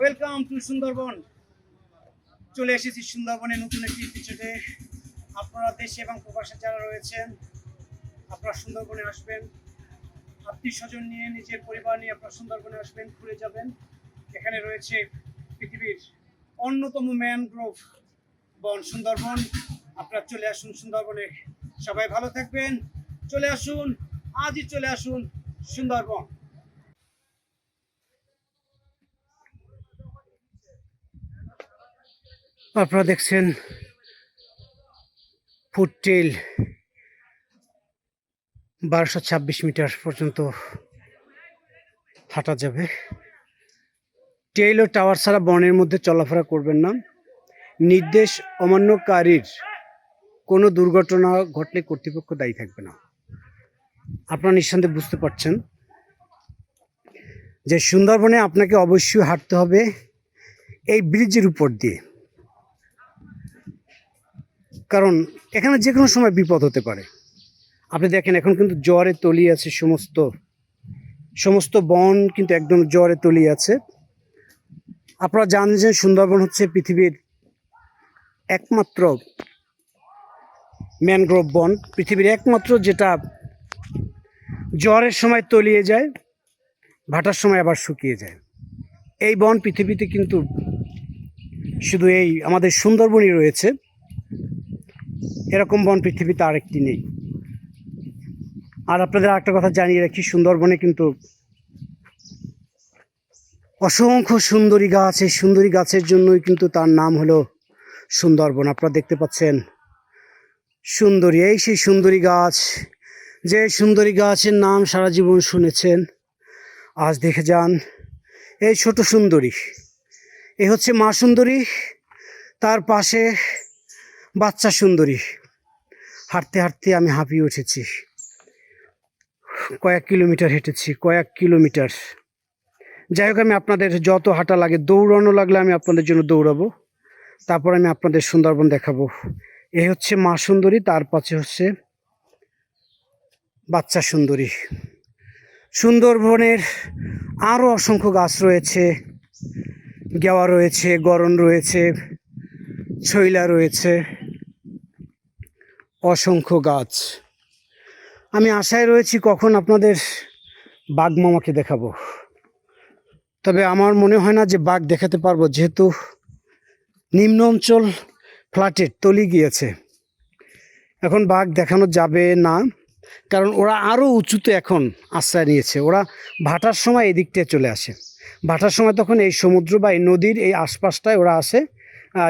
Welcome to Sundarban. চলে এসেছি সুন্দরবনে নতুন একটি এপিসোডে আপনারা দেশে এবং প্রবাসে যারা রয়েছেন, আপনারা সুন্দরবনে আসবেন। আত্মীয় স্বজন নিয়ে, নিজের পরিবার নিয়ে আপনারা সুন্দরবনে আসবেন, ঘুরে যাবেন। এখানে রয়েছে পৃথিবীর অন্যতম ম্যানগ্রোভ বন সুন্দরবন। আপনারা চলে আসুন সুন্দরবনে। সবাই ভালো থাকবেন। চলে আসুন, আজই চলে আসুন সুন্দরবন। আপনারা দেখছেন ফুটটেল বারোশো ছাব্বিশ মিটার পর্যন্ত হাঁটা যাবে। টেইল ও টাওয়ার ছাড়া বনের মধ্যে চলাফেরা করবেন না। নির্দেশ অমান্যকারীর কোনো দুর্ঘটনা ঘটলে কর্তৃপক্ষ দায়ী থাকবে না। আপনারা নিঃসন্দেহে বুঝতে পারছেন যে সুন্দরবনে আপনাকে অবশ্যই হাঁটতে হবে। এই ব্রিজের উপর দিয়ে। কারণ এখানে যে কোনো সময় বিপদ হতে পারে। আপনি দেখেন এখন কিন্তু জ্বরে তলিয়ে আছে সমস্ত সমস্ত বন কিন্তু একদম জ্বরে তলিয়ে আছে। আপনারা জানেন যে সুন্দরবন হচ্ছে পৃথিবীর একমাত্র ম্যানগ্রোভ বন। পৃথিবীর একমাত্র যেটা জ্বরের সময় তলিয়ে যায়, ভাটার সময় আবার শুকিয়ে যায়। এই বন পৃথিবীতে কিন্তু শুধু এই, আমাদের সুন্দরবনই রয়েছে। এরকম বন পৃথিবীতে আরেকটি নেই। আর আপনাদের আরেকটা কথা জানিয়ে রাখি, সুন্দরবনে কিন্তু অসংখ্য সুন্দরী গাছ, এই সুন্দরী গাছের জন্যই কিন্তু তার নাম হলো সুন্দরবন। আপনারা দেখতে পাচ্ছেন সুন্দরী, এই সেই সুন্দরী গাছ, যে সুন্দরী গাছের নাম সারা জীবন শুনেছেন, আজ দেখে যান এই ছোট সুন্দরী। এ হচ্ছে মা সুন্দরী, তার পাশে বাচ্চা সুন্দরী। হাঁটতে হাঁটতে আমি হাঁপিয়ে উঠেছি। কয়েক কিলোমিটার হেঁটেছি, কয়েক কিলোমিটার। যাই হোক, আমি আপনাদের যত হাঁটা লাগে, দৌড়ানো লাগলে আমি আপনাদের জন্য দৌড়াবো। তারপর আমি আপনাদের সুন্দরবন দেখাবো। এই হচ্ছে মা সুন্দরী, তার পাশে হচ্ছে বাচ্চা সুন্দরী। সুন্দরবনের আরও অসংখ্য গাছ রয়েছে, গেওয়া রয়েছে গরন রয়েছে ছইলা রয়েছে। অসংখ্য গাছ। আমি আশায় রয়েছি কখন আপনাদের বাঘ মামাকে দেখাবো। তবে আমার মনে হয় না যে বাঘ দেখাতে পারব, যেহেতু নিম্ন অঞ্চল ফ্ল্যাটের তলি গিয়েছে। এখন বাঘ দেখানো যাবে না, কারণ ওরা আরও উঁচুতে এখন আশ্রয় নিয়েছে। ওরা ভাটার সময় এদিকটায় চলে আসে। ভাটার সময় তখন এই সমুদ্র বা এই নদীর এই আশপাশটায় ওরা আসে।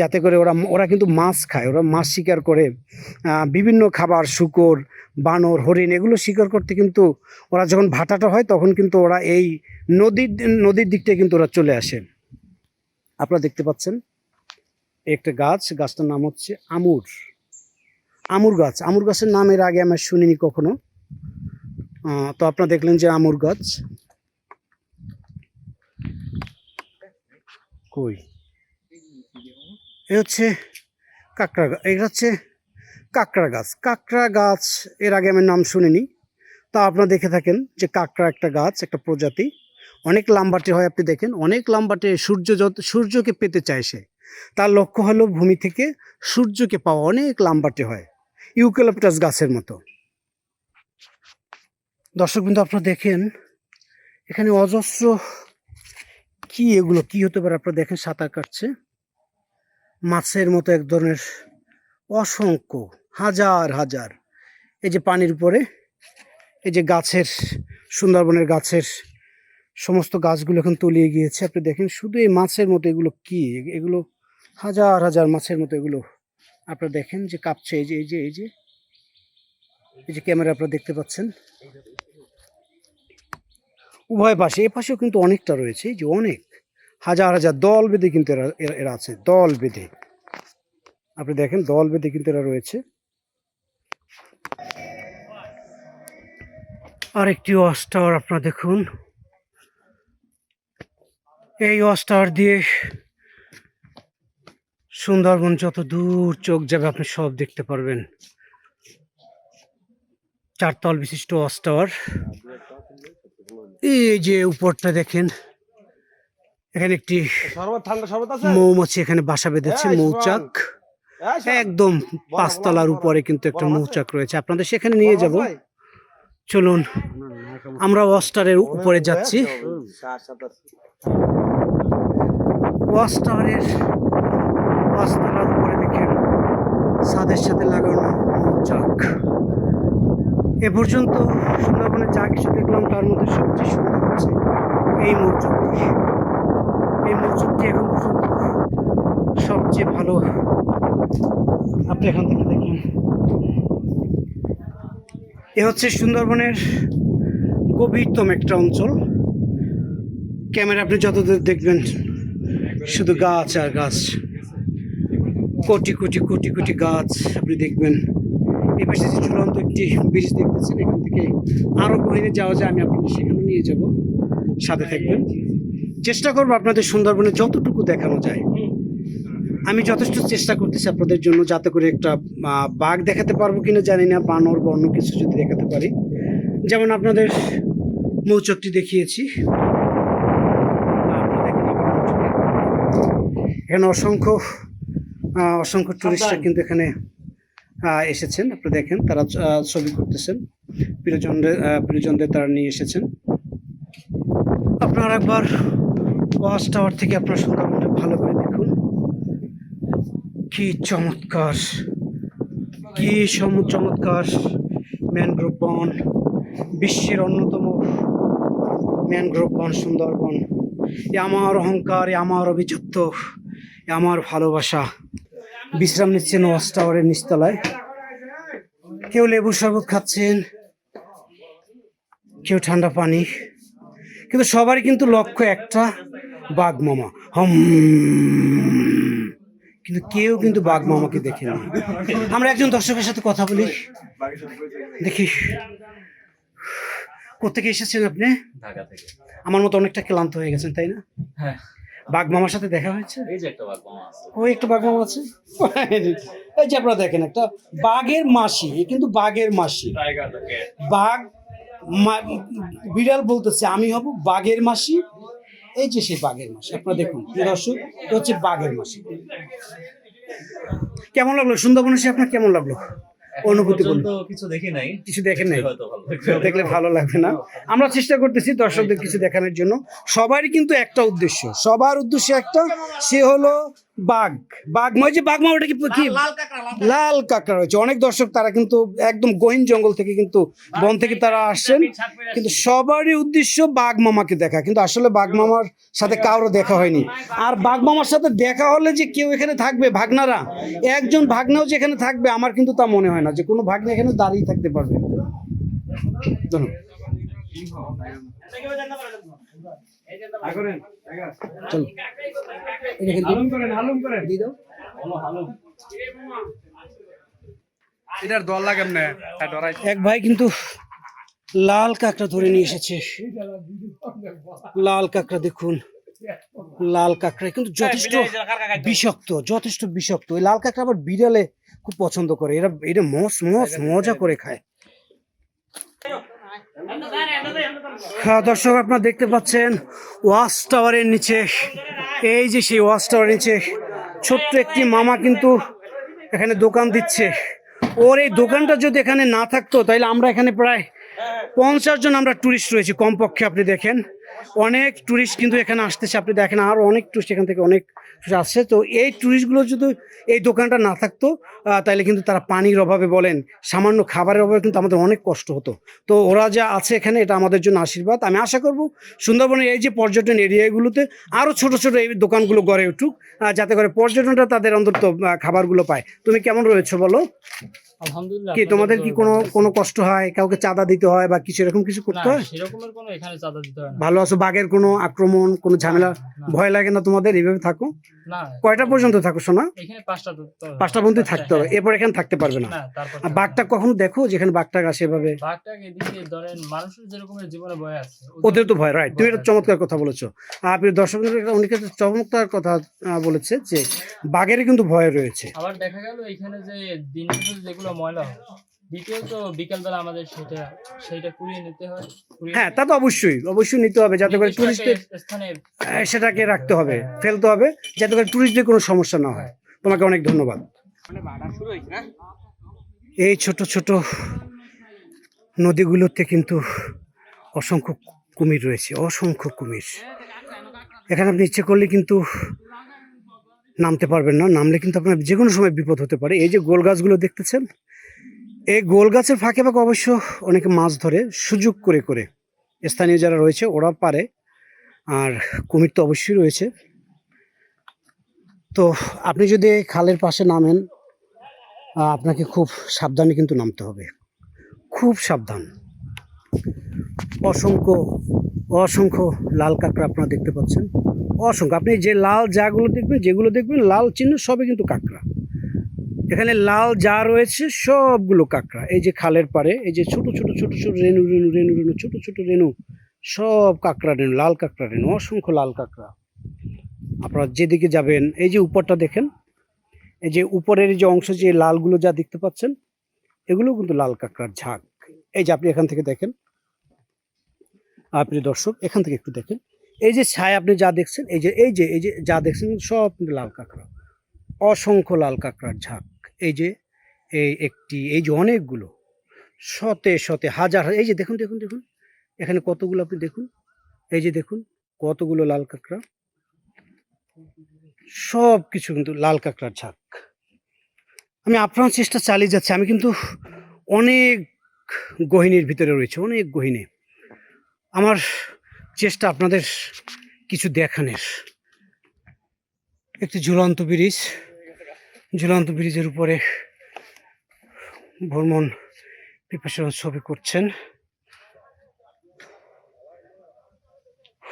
যাতে করে ওরা ওরা কিন্তু মাছ খায়, ওরা মাছ শিকার করে। বিভিন্ন খাবার, শুকর, বানর, হরিণ, এগুলো শিকার করতে কিন্তু ওরা যখন ভাটাটা হয়, তখন কিন্তু ওরা এই নদীর নদীর দিকটায় কিন্তু ওরা চলে আসে। আপনারা দেখতে পাচ্ছেন একটা গাছ, গাছটার নাম হচ্ছে আমুর। আমুর গাছ, আমুর গাছের নাম এর আগে আমি শুনিনি কখনো। তো আপনারা দেখলেন যে আমুর গাছ। কই? এ হচ্ছে কাঁকড়া গাছ এটা হচ্ছে কাঁকড়া গাছ। কাঁকড়া গাছ, এর আগে আমি নাম শুনিনি। তা আপনারা দেখে থাকেন যে কাঁকড়া একটা গাছ, একটা প্রজাতি। অনেক লাম্বাটে হয় আপনি দেখেন, অনেক লাম্বাটে সূর্য যত সূর্যকে পেতে চায় সে। তার লক্ষ্য হলো ভূমি থেকে সূর্যকে পাওয়া অনেক লাম্বাটে হয়। ইউক্যালিপটাস গাছের মতো। দর্শক বিন্দু আপনারা দেখেন, এখানে অজস্র কি এগুলো, কি হতে পারে আপনারা দেখেন, সাঁতার কাটছে। মাছের মতো এক ধরনের অসংখ্য, হাজার হাজার। এই যে পানির উপরে, এই যে গাছের, সুন্দরবনের গাছের সমস্ত গাছগুলো এখন তলিয়ে গিয়েছে। আপনি দেখেন শুধু এই মাছের মতো এগুলো কি? এগুলো হাজার হাজার মাছের মতো এগুলো। আপনারা দেখেন যে কাঁপছে, এই যে এই যে এই যে। এই যে ক্যামেরা আপনারা দেখতে পাচ্ছেন। উভয় পাশে, এ পাশেও কিন্তু অনেকটা রয়েছে, এই যে অনেক। হাজার হাজার দল বেঁধে কিন্তু এরা, এরা- আছে, দল বেঁধে। আপনি দেখেন, দল বেঁধে কিন্তু এরা রয়েছে। আরেকটি ওয়াচ টাওয়ার আপনারা দেখুন। এই ওয়াচ টাওয়ার দিয়ে সুন্দরবন যত দূর চোখ যাবে, আপনি সব দেখতে পারবেন। চারতল বিশিষ্ট ওয়াচ টাওয়ার এই যে উপরটা দেখেন এখানে একটি মৌমাছি এখানে বাসা বেঁধেছে মৌচাক। একদম পাঁচতলার উপরে কিন্তু একটা মৌচাক রয়েছে। আপনাদের সেখানে নিয়ে যাব। চলুন আমরা ওয়াস্টারের উপরে যাচ্ছি। ওয়াচ পাঁচতলার উপরে দেখেন ছাদের সাথে লাগানো মৌচাক। এ পর্যন্ত সুন্দরবনে যা কিছু দেখলাম তার মধ্যে সবচেয়ে সুন্দর হচ্ছে এই মৌচাকটি। এই মৌচাকটি এখন পর্যন্ত সবচেয়ে ভালো আপনি এখান থেকে দেখেন। এ হচ্ছে সুন্দরবনের গভীরতম একটা অঞ্চল। ক্যামেরা আপনি যতদূর দেখবেন শুধু গাছ আর গাছ। কোটি কোটি কোটি কোটি গাছ আপনি দেখবেন। এই পাশে যে চূড়ান্ত একটি ব্রিজ দেখতেছেন এখান থেকে আরও গভীরে যাওয়া যায় আমি আপনাদের সেখানে নিয়ে যাব। সাথে থাকবেন। চেষ্টা করব আপনাদের সুন্দরবনে যতটুকু দেখানো যায়। আমি যথেষ্ট চেষ্টা করতেছি আপনাদের জন্য যাতে করে একটা বাঘ দেখাতে পারব কিনা জানি না বানর বা অন্য কিছু যদি দেখাতে পারি। যেমন আপনাদের মৌচকটি দেখিয়েছি। এখানে অসংখ্য অসংখ্য টুরিস্টরা কিন্তু এখানে এসেছেন। আপনি দেখেন তারা ছবি করতেছেন। প্রিয়জনদের প্রিয়জনদের তারা নিয়ে এসেছেন। আপনারা একবার ওয়াচ টাওয়ার থেকে আপনার সুন্দরবনটা ভালো করে দেখুন। কি চমৎকার। কি চমৎকার ম্যানগ্রোভ বন। বিশ্বের অন্যতম ম্যানগ্রোভ বন, সুন্দরবন। এ আমার অহংকার, এ আমার অভিযুক্ত, এ আমার ভালোবাসা। বিশ্রাম নিচ্ছেন ওয়াচ টাওয়ারের নিচতলায়। কেউ লেবু শরবত খাচ্ছেন, কেউ ঠান্ডা পানি। কিন্তু সবারই কিন্তু লক্ষ্য একটা বাঘ মামা। হম। কিন্তু কেউ কিন্তু বাঘ মামাকে দেখে না। আমরা একজন দর্শকের সাথে কথা বলি। দেখি। কোথেকে এসেছেন আপনি? ঢাকা থেকে। আমার মতো অনেকটা ক্লান্ত হয়ে গেছেন তাই না? হ্যাঁ। বাঘ মামার সাথে দেখা হয়েছে? এই যে একটা বাঘ মামা আছে। ওই একটা বাঘ মামা আছে? এই যে আপনারা দেখেন একটা বাঘের মাসি কিন্তু বাঘের মাসি। বাঘ বিড়াল বলতেছে আমি হব বাঘের মাসি এই যে সেই বাঘের মাসি আপনারা দেখুন দর্শক এটা হচ্ছে বাঘের মাসি। কেমন লাগল? সুন্দরবন এসে আপনার কেমন লাগল? অনুভূতি কিছু দেখি নাই। কিছু দেখেন নাই। দেখলে ভালো লাগবে না। আমরা চেষ্টা করতেছি দর্শকদের কিছু দেখানোর জন্য। সবারই কিন্তু একটা উদ্দেশ্য। সবার উদ্দেশ্য একটা সে হলো বাঘ বাঘ মানে যে বাঘ মা ওটা কি কি? লাল কাঁকড়া রয়েছে। অনেক দর্শক তারা কিন্তু একদম গহীন জঙ্গল থেকে কিন্তু বন থেকে তারা আসছেন। কিন্তু সবারই উদ্দেশ্য বাঘ মামাকে দেখা। কিন্তু আসলে বাঘ মামার সাথে কারও দেখা হয়নি। আর বাঘ মামার সাথে দেখা হলে যে কেউ এখানে থাকবে ভাগনারা? একজন ভাগনাও যে এখানে থাকবে আমার কিন্তু তা মনে হয় না যে কোনো ভাগনা এখানে দাঁড়িয়ে থাকতে পারবে। ধন্যবাদ। চলো। দিয়ে দাও। এটার দল লাগে ডরাই। এক ভাই কিন্তু লাল কাঁকড়া ধরে নিয়ে এসেছে। লাল কাঁকড়া দেখুন। লাল কাঁকড়া কিন্তু যথেষ্ট বিষাক্ত যথেষ্ট বিষাক্ত। ওই লাল কাঁকড়া আবার বিড়ালে খুব পছন্দ করে। এরা এটা মস মস মজা করে খায়। হ্যাঁ দর্শক, আপনারা দেখতে পাচ্ছেন ওয়াশ টাওয়ারের নিচে, এই যে সেই ওয়াশ টাওয়ারের নিচে ছোট্ট একটি মামা কিন্তু এখানে দোকান দিচ্ছে। ওর এই দোকানটা যদি এখানে না থাকতো, তাহলে আমরা এখানে প্রায় পঞ্চাশ জন আমরা টুরিস্ট রয়েছি কমপক্ষে আপনি দেখেন। অনেক টুরিস্ট কিন্তু এখানে আসতেছে আপনি দেখেন আর অনেক টুরিস্ট এখান থেকে অনেক আসছে। তো এই টুরিস্টগুলো যদি এই দোকানটা না থাকতো তাহলে কিন্তু তারা পানির অভাবে বলেন সামান্য খাবারের অভাবে কিন্তু আমাদের অনেক কষ্ট হতো। তো ওরা যা আছে এখানে এটা আমাদের জন্য আশীর্বাদ। আমি আশা করব সুন্দরবনের এই যে পর্যটন এরিয়াগুলোতে আরও ছোট ছোট এই দোকানগুলো গড়ে উঠুক যাতে করে পর্যটনটা তাদের অন্তত খাবারগুলো পায়। তুমি কেমন রয়েছো বলো? আলহামদুলিল্লাহ কি তোমাদের কি কোনো কোনো কষ্ট হয়? কাউকে চাঁদা দিতে হয় বা কিছু এরকম কিছু করতে হয়? সেরকমের কোনো এখানে চাঁদা দিতে হয় না। ভালো আছো? বাঘের কোনো আক্রমণ কোনো ঝামেলা? ভয় লাগে না তোমাদের? এইভাবে থাকো? না। কয়টা পর্যন্ত থাকো শোনা এখানে পাঁচটা পর্যন্ত থাকতে হবে। এরপর এখানে থাকতে পারবে না। আর বাঘটা কখনো দেখো যেখানে বাঘটা আসে এভাবে? বাঘটাকে এদিকে ধরেন মানুষের যেরকমের জীবনে ভয় আছে ওদের তো ভয় রাইট তুমি একটা চমৎকার কথা বলেছ। আপনি দর্শকদের অনেকে চমৎকার কথা বলেছে যে বাঘের কিন্তু ভয় রয়েছে। আবার দেখা গেল এখানে যে দিন যেগুলো ময়লা হয় দ্বিতীয়ত বিকালবেলা আমাদের সেটা সেইটা কুড়িয়ে নিতে হয় হ্যাঁ তা তো অবশ্যই অবশ্যই নিতে হবে যাতে করে টুরিস্টদের স্থানে। সেটাকে রাখতে হবে ফেলতে হবে যাতে করে টুরিস্টদের কোনো সমস্যা না হয়। তোমাকে অনেক ধন্যবাদ। এই ছোট ছোট নদীগুলোতে কিন্তু অসংখ্য কুমির রয়েছে অসংখ্য কুমির। এখানে আপনি ইচ্ছে করলে কিন্তু নামতে পারবেন না নামলে কিন্তু আপনার যে কোনো সময় বিপদ হতে পারে। এই যে গোল গাছগুলো দেখতেছেন এই গোল গাছের ফাঁকে ফাঁকে অবশ্য অনেকে মাছ ধরে, সুযোগ করে করে। স্থানীয় যারা রয়েছে, ওরা পারে। আর কুমির তো অবশ্যই রয়েছে। তো আপনি যদি খালের পাশে নামেন আপনাকে খুব সাবধানে কিন্তু নামতে হবে। খুব সাবধান। অসংখ্য অসংখ্য লাল কাঁকড়া আপনারা দেখতে পাচ্ছেন। অসংখ্য। আপনি যে লাল জাগুলো দেখবেন, যেগুলো দেখবেন, লাল চিহ্ন সবই কিন্তু কাঁকড়া। এখানে লাল যা রয়েছে সবগুলো কাঁকড়া। এই যে খালের পারে এই যে ছোট ছোট ছোট ছোট রেণু রেণু রেণু রেণু, ছোট ছোট রেণু, সব কাঁকড়া রেণু, লাল কাঁকড়া রেণু, অসংখ্য লাল কাঁকড়া। আপনারা যেদিকে যাবেন, এই যে উপরটা দেখেন, এই যে উপরের যে অংশ, যে লালগুলো যা দেখতে পাচ্ছেন এগুলো কিন্তু লাল কাঁকড়ার ঝাঁক। এই যে আপনি এখান থেকে দেখেন, আপনি দর্শক, এখান থেকে একটু দেখেন। এই যে ছায় আপনি যা দেখছেন, এই যে এই যে এই যে যা দেখছেন, সব লাল কাঁকড়া। অসংখ্য লাল কাঁকড়ার ঝাঁক। এই যে, এই একটি, এই যে অনেকগুলো, শতে শতে হাজার, এই যে দেখুন দেখুন দেখুন, এখানে কতগুলো আপনি দেখুন, এই যে দেখুন, কতগুলো লাল কাঁকড়া সব কিছু কিন্তু লাল কাঁকড়ার ঝাঁক। আমি আপ্রাণ চেষ্টা চালিয়ে যাচ্ছি, আমি কিন্তু অনেক গহিনীর ভিতরে রয়েছে, অনেক গহিনী। আমার চেষ্টা আপনাদের কিছু দেখানোর। একটি ঝুলন্ত ব্রিজ। ঝুলন্ত ব্রিজের উপরে ভ্রমণ পিপাসন ছবি করছেন।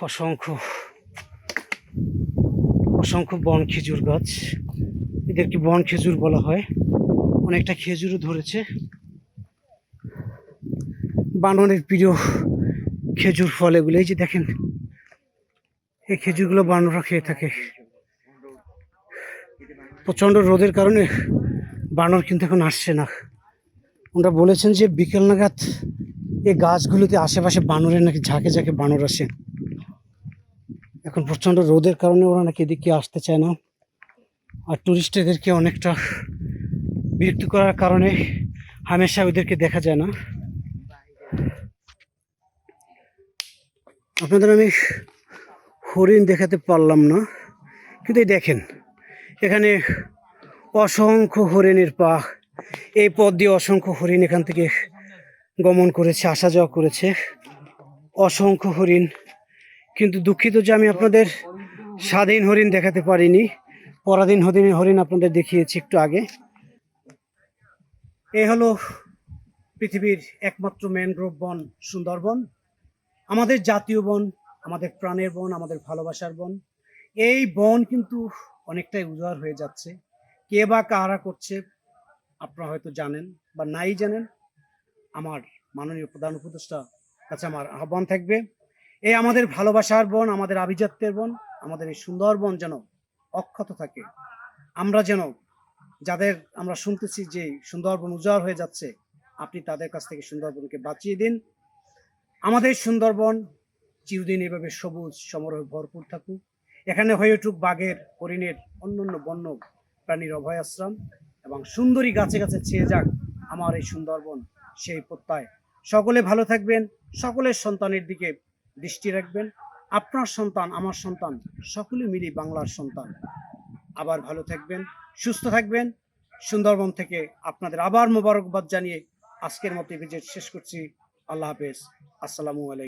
অসংখ্য অসংখ্য বন খেজুর গাছ। এদেরকে বন খেজুর বলা হয়। অনেকটা খেজুরও ধরেছে। বানরের প্রিয় খেজুর ফল এগুলো। এই যে দেখেন, এই খেজুরগুলো বানররা খেয়ে থাকে। প্রচণ্ড রোদের কারণে বানর কিন্তু এখন আসছে না। ওনারা বলেছেন যে বিকেল নাগাদ এই গাছগুলোতে আশেপাশে বানরের নাকি ঝাঁকে ঝাঁকে বানর আসে। এখন প্রচণ্ড রোদের কারণে ওরা নাকি এদিকে আসতে চায় না। আর টুরিস্টদেরকে অনেকটা বিরক্ত করার কারণে হামেশা ওদেরকে দেখা যায় না। আপনাদের আমি হরিণ দেখাতে পারলাম না, কিন্তু এই দেখেন এখানে অসংখ্য হরিণের পা, এই পথ দিয়ে অসংখ্য হরিণ এখান থেকে গমন করেছে, আসা যাওয়া করেছে। অসংখ্য হরিণ, কিন্তু দুঃখিত যে আমি আপনাদের স্বাধীন হরিণ দেখাতে পারিনি, পরাধীন হরিণ হরিণ আপনাদের দেখিয়েছি একটু আগে। এ হলো পৃথিবীর একমাত্র ম্যানগ্রোভ বন, সুন্দরবন। আমাদের জাতীয় বন, আমাদের প্রাণের বন, আমাদের ভালোবাসার বন। এই বন কিন্তু অনেকটাই উজাড় হয়ে যাচ্ছে। কে বা কারা করছে, আপনারা হয়তো জানেন বা নাই জানেন। আমার মাননীয় প্রধান উপদেষ্টা কাছে আমার আহ্বান থাকবে। এই আমাদের ভালোবাসার বন, আমাদের আভিজাত্যের বন, আমাদের এই সুন্দরবন যেন অক্ষত থাকে। আমরা যেন যাদের আমরা শুনতেছি যে সুন্দরবন উজাড় হয়ে যাচ্ছে, আপনি তাদের কাছ থেকে সুন্দরবনকে বাঁচিয়ে দিন। আমাদের সুন্দরবন চিরদিন এভাবে সবুজ, সমারোহে, ভরপুর থাকুক। এখানে হয়ে উঠুক বাঘের, হরিণের, অন্যান্য বন্য প্রাণীর অভয় আশ্রম এবং সুন্দরী গাছে গাছে ছেয়ে যাক আমার এই সুন্দরবন, সেই প্রত্যয়। সকলে ভালো থাকবেন, সকলের সন্তানের দিকে দৃষ্টি রাখবেন, আপনার সন্তান, আমার সন্তান, সকলে মিলি বাংলার সন্তান। আবার ভালো থাকবেন, সুস্থ থাকবেন। সুন্দরবন থেকে আপনাদের আবার মোবারকবাদ জানিয়ে আজকের মতো ভিজিট শেষ করছি। আল্লাহ হাফেজ। আসসালামু আলাইকুম।